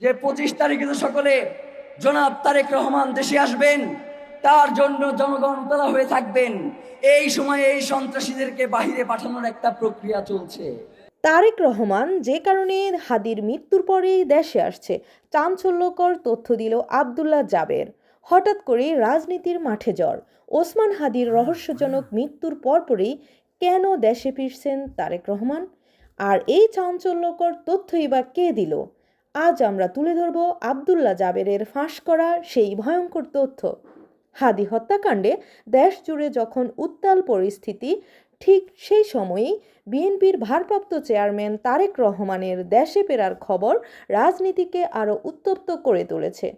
যে পঁচিশ তারিখে তো সকলে জনাব তারেক রহমান দেশে আসবেন, তার জন্য জনগণ উতলা হয়ে থাকবেন। এই সময়ে এই সন্ত্রাসীদেরকে বাহিরে পাঠানোর একটা প্রক্রিয়া চলছে। তারেক রহমান যে কারণে হাদির মৃত্যুর পরেই দেশে আসছে, চাঞ্চল্যকর তথ্য দিল আবদুল্লাহ জাবের। হঠাৎ করেই রাজনীতির মাঠে জ্বর। ওসমান হাদির রহস্যজনক মৃত্যুর পরপরই কেন দেশে ফিরছেন তারেক রহমান? আর এই চাঞ্চল্যকর তথ্যই বা কে দিল? আজ আমরা তুলে ধরব আবদুল্লাহ জাবেরের ফাঁস করা সেই ভয়ঙ্কর তথ্য। হাদি হত্যাকাণ্ডে দেশ জুড়ে যখন উত্তাল পরিস্থিতি, ঠিক সেই সময়েই বিএনপির ভারপ্রাপ্ত চেয়ারম্যান তারেক রহমানের দেশে ফেরার খবর রাজনীতিকে আরও উত্তপ্ত করে তুলেছে।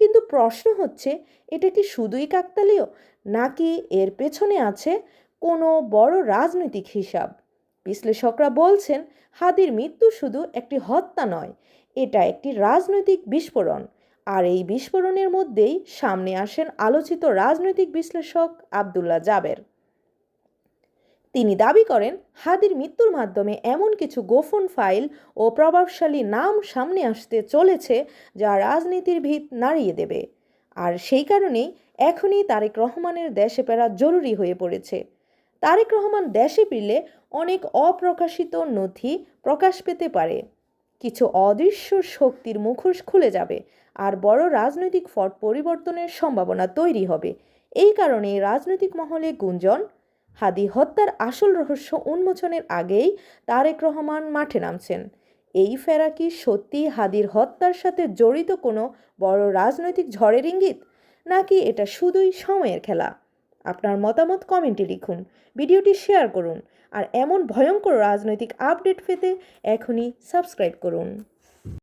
কিন্তু প্রশ্ন হচ্ছে, এটা কি শুধুই কাকতালীয়, নাকি এর পেছনে আছে কোনো বড় রাজনৈতিক হিসাব? বিশ্লেষকরা বলছেন, হাদির মৃত্যু শুধু একটি হত্যা নয় এটা একটি রাজনৈতিক বিস্ফোরণ। আর এই বিস্ফোরণের মধ্যেই সামনে আসেন আলোচিত রাজনৈতিক বিশ্লেষক আবদুল্লাহ জাবের। তিনি দাবি করেন, হাদির মৃত্যুর মাধ্যমে এমন কিছু গোপন ফাইল ও প্রভাবশালী নাম সামনে আসতে চলেছে যা রাজনীতির ভিত নাড়িয়ে দেবে। আর সেই কারণেই এখনই তারেক রহমানের দেশে ফেরা জরুরি হয়ে পড়েছে। তারেক রহমান দেশে ফিরলে অনেক অপ্রকাশিত নথি প্রকাশ পেতে পারে। কিছু অদৃশ্য শক্তির মুখোশ খুলে যাবে আর বড় রাজনৈতিক ফট পরিবর্তনের সম্ভাবনা তৈরি হবে। এই কারণে রাজনৈতিক মহলে গুঞ্জন, হাদি হত্যার আসল রহস্য উন্মোচনের আগেই তারেক রহমান মাঠে নামছেন। এই ফেরা কি সত্যি হাদির হত্যার সাথে জড়িত কোনো বড় রাজনৈতিক ঝড়ের ইঙ্গিত? নাকি এটা শুধুই সময়ের খেলা? আপনার মতামত কমেন্টে লিখুন, ভিডিওটি শেয়ার করুন, আর এমন ভয়ঙ্কর রাজনৈতিক আপডেট পেতে এখনই সাবস্ক্রাইব করুন।